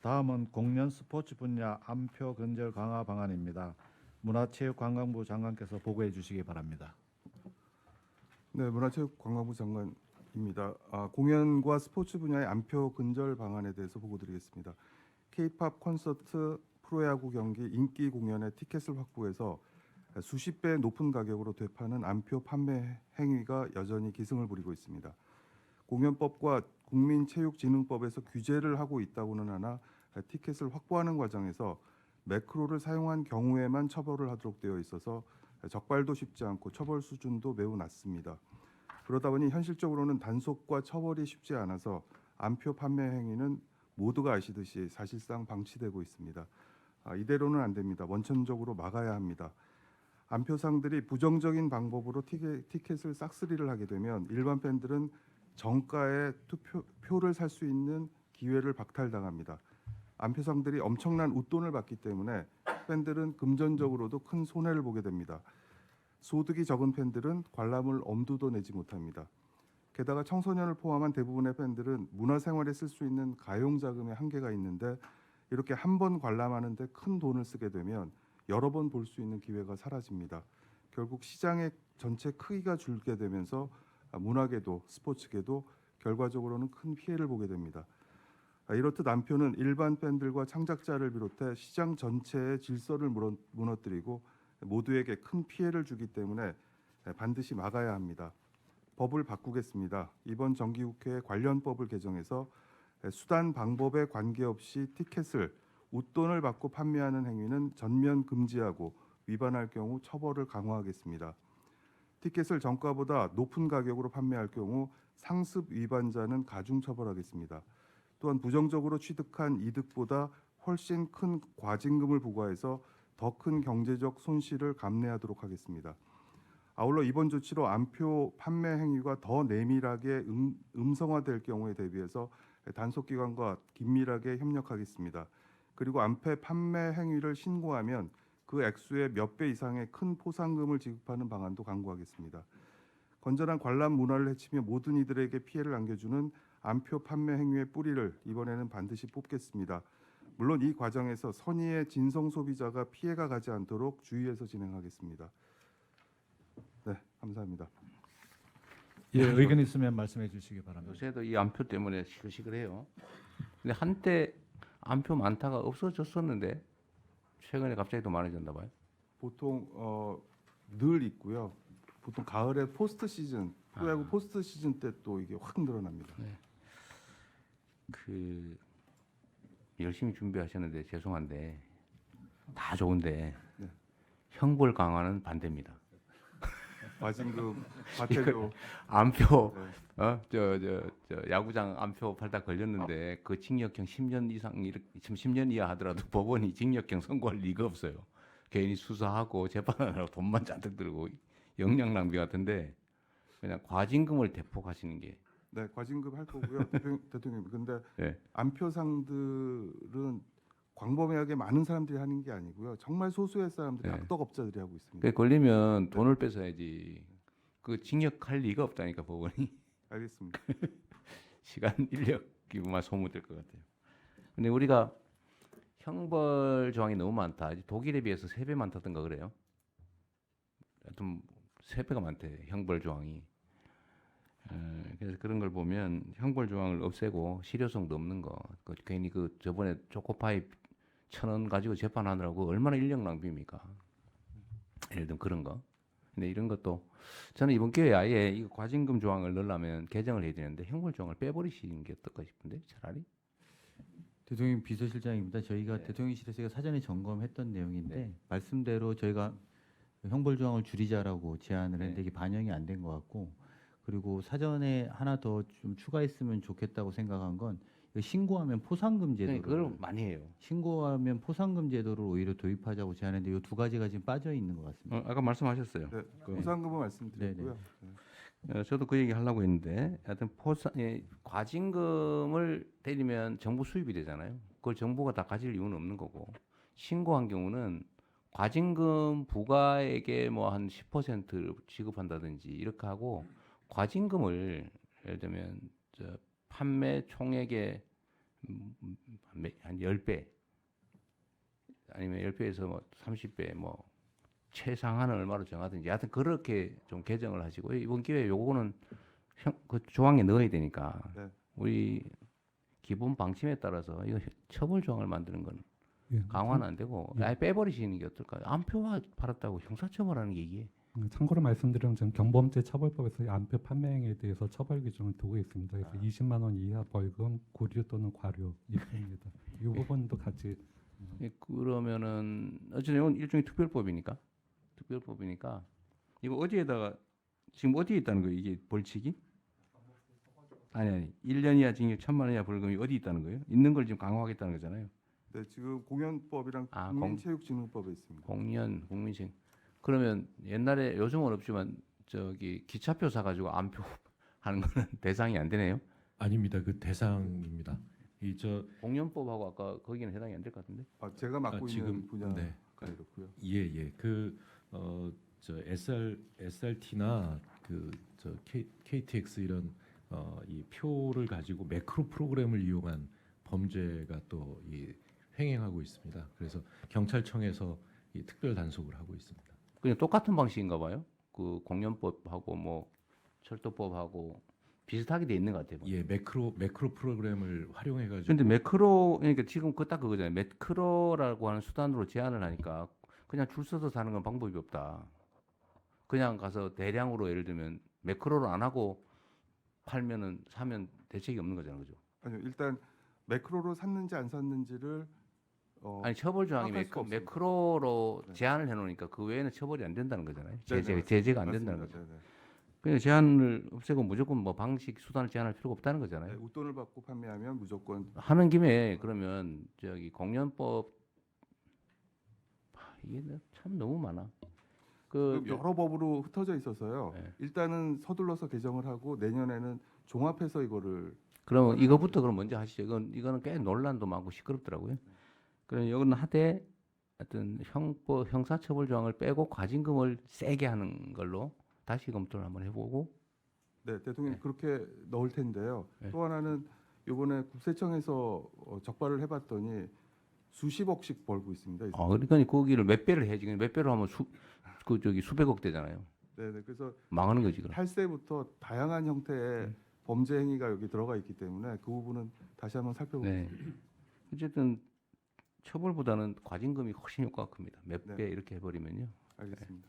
다음은 공연 스포츠 분야 안표 근절 강화 방안입니다. 문화체육관광부 장관께서 보고해 주시기 바랍니다. 네, 문화체육관광부 장관입니다. 아, 공연과 스포츠 분야의 안표 근절 방안에 대해서 보고드리겠습니다. K-팝 콘서트, 프로야구 경기, 인기 공연의 티켓을 확보해서 수십 배 높은 가격으로 되파는 안표 판매 행위가 여전히 기승을 부리고 있습니다. 공연법과 국민체육진흥법에서 규제를 하고 있다고는 하나 티켓을 확보하는 과정에서 매크로를 사용한 경우에만 처벌을 하도록 되어 있어서 적발도 쉽지 않고 처벌 수준도 매우 낮습니다. 그러다 보니 현실적으로는 단속과 처벌이 쉽지 않아서 안표 판매 행위는 모두가 아시듯이 사실상 방치되고 있습니다. 아, 이대로는 안 됩니다. 원천적으로 막아야 합니다. 안표상들이 부정적인 방법으로 티켓, 티켓을 싹쓸이를 하게 되면 일반 팬들은 정가에 투표 표를 살 수 있는 기회를 박탈당합니다. 안표상들이 엄청난 웃돈을 받기 때문에 팬들은 금전적으로도 큰 손해를 보게 됩니다. 소득이 적은 팬들은 관람을 엄두도 내지 못합니다. 게다가 청소년을 포함한 대부분의 팬들은 문화생활에 쓸 수 있는 가용 자금의 한계가 있는데 이렇게 한 번 관람하는데 큰 돈을 쓰게 되면 여러 번 볼 수 있는 기회가 사라집니다. 결국 시장의 전체 크기가 줄게 되면서 문화계도 스포츠계도 결과적으로는 큰 피해를 보게 됩니다. 아, 이렇듯 안표는 일반 팬들과 창작자를 비롯해 시장 전체의 질서를 무너- 무너뜨리고 모두에게 큰 피해를 주기 때문에 반드시 막아야 합니다. 법을 바꾸겠습니다. 이번 정기국회에 관련 법을 개정해서 수단 방법에 관계없이 티켓을 웃돈을 받고 판매하는 행위는 전면 금지하고 위반할 경우 처벌을 강화하겠습니다. 티켓을 정가보다 높은 가격으로 판매할 경우 상습 위반자는 가중 처벌하겠습니다. 또한 부정적으로 취득한 이득보다 훨씬 큰 과징금을 부과해서 더 큰 경제적 손실을 감내하도록 하겠습니다. 아울러 이번 조치로 안표 판매 행위가 더 내밀하게 음, 음성화될 경우에 대비해서 단속 기관과 긴밀하게 협력하겠습니다. 그리고 안패 판매 행위를 신고하면 그 액수의 몇 배 이상의 큰 포상금을 지급하는 방안도 강구하겠습니다. 건전한 관람 문화를 해치며 모든 이들에게 피해를 안겨주는 안표 판매 행위의 뿌리를 이번에는 반드시 뽑겠습니다. 물론 이 과정에서 선의의 진성 소비자가 피해가 가지 않도록 주의해서 진행하겠습니다. 네, 감사합니다. 예, 의견 있으면 말씀해 주시기 바랍니다. 요새도 이 안표 때문에 시끌시끌해요. 근데 한때 안표 많다가 없어졌었는데 최근에 갑자기 더 많아졌나 봐요. 보통 어, 늘 있고요. 보통 가을에 포스트 시즌 프로야구 포스트 시즌 때 또 이게 확 늘어납니다. 그 열심히 준비하셨는데 죄송한데 다 좋은데 네. 형벌 강화는 반대입니다. 마징금 과태료 안표 네. 어저 저 저 야구장 안표 팔다 걸렸는데 그 징역형 10년 이상 이렇게 지금 10년 이하 하더라도 법원이 징역형 선고할 리가 없어요. 괜히 수사하고 재판하느라고 돈만 잔뜩 들고 역량 낭비 같은데 그냥 과징금을 대폭 하시는 게 네, 과징금 할 거고요. 대통령, 대통령. 근데 네. 안표상들은 광범위하게 많은 사람들이 하는 게 아니고요. 정말 소수의 사람들이 네. 악덕업자들이 하고 있습니다. 그 걸리면 돈을 뺏어야지. 그 징역할 리가 없다니까 법원이 알겠습니다. 시간 인력이만 소모될 것 같아요. 근데 우리가 형벌 조항이 너무 많다. 독일에 비해서 세 배 많다던가 그래요. 하여튼 세 배가 많대 형벌 조항이. 에, 그래서 그런 걸 보면 형벌 조항을 없애고 실효성도 없는 거. 그 괜히 그 저번에 초코파이 천 원 가지고 재판하느라고 얼마나 인력 낭비입니까? 예를 들면 그런 거. 근데 이런 것도 저는 이번 기회에 아예 이거 과징금 조항을 넣으려면 개정을 해야 되는데 형벌 조항을 빼버리시는 게 어떨까 싶은데 차라리 대통령 비서실장입니다. 저희가 네. 대통령실에서 사전에 점검했던 내용인데 말씀대로 저희가 형벌 조항을 줄이자라고 제안을 네. 했는데 이게 반영이 안 된 것 같고 그리고 사전에 하나 더 좀 추가했으면 좋겠다고 생각한 건 신고하면 포상금 제도를 그걸 많이 해요. 신고하면 포상금 제도를 오히려 도입하자고 제안했는데 이 두 가지가 지금 빠져 있는 것 같습니다. 어, 아까 말씀하셨어요. 네, 그- 보상금은 말씀드렸고요. 네. 어, 저도 그 얘기 하려고 했는데 하여튼 포상 예, 과징금을 때리면 정부 수입이 되잖아요. 그걸 정부가 다 가질 이유는 없는 거고 신고한 경우는 과징금 부과액의 뭐 한 10%를 지급한다든지 이렇게 하고 과징금을 예를 들면 저 판매 총액의 음, 음, 한 10배 아니면 10배에서 뭐 30배 뭐 최상한을 얼마로 정하든지 하여튼 그렇게 좀 개정을 하시고 이번 기회에 요거는 형, 그 조항에 넣어야 되니까 네. 우리 기본 방침에 따라서 이거 처벌 조항을 만드는 건 예, 강화는 안 되고 예. 아예 빼버리시는 게 어떨까요? 암표화 팔았다고 형사처벌하는 게 이게 참- 참고로 말씀드리면 지금 경범죄 처벌법에서 암표 판매행위에 대해서 처벌 기준을 두고 있습니다. 그래서 20만 원 이하 벌금, 구류 또는 과료 있습니다. 이 부분도 같이 예, 그러면은 어쨌든 이건 일종의 특별법이니까 특별법이니까 이거 어디에다가 지금 어디에 있다는 거예요? 이게 벌칙이? 아니 아니 1년 이하 징역 1천만 원 이하 벌금이 어디 있다는 거예요? 있는 걸 지금 강화하겠다는 거잖아요. 네, 지금 공연법이랑 아, 공- 국민체육진흥법에 있습니다. 공연 국민식 그러면 옛날에 요즘은 없지만 저기 기차표 사가지고 암표 하는 거는 대상이 안 되네요. 아닙니다. 그 대상입니다. 이 저 공연법하고 아까 거기는 해당이 안 될 것 같은데. 아, 제가 맡고 아, 있는 지금, 분야가 네. 이렇고요. 예, 예. 그, 어, 저 SR, SRT나 그, 저 K, KTX 이런, 어, 이 표를 가지고 매크로 프로그램을 이용한 범죄가 또 이 횡행하고 있습니다. 그래서 경찰청에서 이 특별 단속을 하고 있습니다. 그냥 똑같은 방식인가 봐요. 그 공연법하고 뭐 철도법하고 비슷하게 돼 있는 것 같아요. 예, 매크로, 매크로 프로그램을 활용해 가지고. 근데 매크로 그러니까 지금 그 딱 그거잖아요. 매크로라고 하는 수단으로 제한을 하니까 그냥 줄 서서 사는 건 방법이 없다. 그냥 가서 대량으로 예를 들면 매크로를 안 하고 팔면은 사면 대책이 없는 거잖아요, 그죠? 아니요, 일단 매크로로 샀는지 안 샀는지를 어, 아니 처벌 조항이 수가 매크, 없습니다. 매크 로로 네. 제한을 해놓으니까 그 외에는 처벌이 안 된다는 거잖아요. 네네, 제재 맞습니다. 제재가 안 된다는 맞습니다. 거죠. 네네. 그냥 제한을 없애고 무조건 뭐 방식 수단을 제한할 필요가 없다는 거잖아요. 네, 웃돈을 받고 판매하면 무조건 하는 김에 그러면 저기 공연법 하, 이게 나- 참 너무 많아. 그, 지금 여러 법으로 흩어져 있어서요. 네. 일단은 서둘러서 개정을 하고 내년에는 종합해서 이거를 그러면 이거부터 그럼 먼저 하시죠. 이건 이거는 꽤 논란도 많고 시끄럽더라고요. 그럼 이거는 하되 하여튼 형법 형사처벌 조항을 빼고 과징금을 세게 하는 걸로 다시 검토를 한번 해보고 네, 대통령 네. 그렇게 넣을 텐데요. 네. 또 하나는 이번에 국세청에서 어, 적발을 해봤더니 수십억씩 벌고 있습니다. 이아 그러니까 거기를 몇 배를 해야지. 그냥 몇 배로 하면 수 그 저기 수백억 되잖아요. 네, 네. 그래서 망하는 거지 그럼. 탈세부터 다양한 형태의 네. 범죄 행위가 여기 들어가 있기 때문에 그 부분은 다시 한번 살펴보겠습니다. 네. 어쨌든 처벌보다는 과징금이 훨씬 효과가 큽니다. 몇 네. 배 이렇게 해버리면요. 알겠습니다.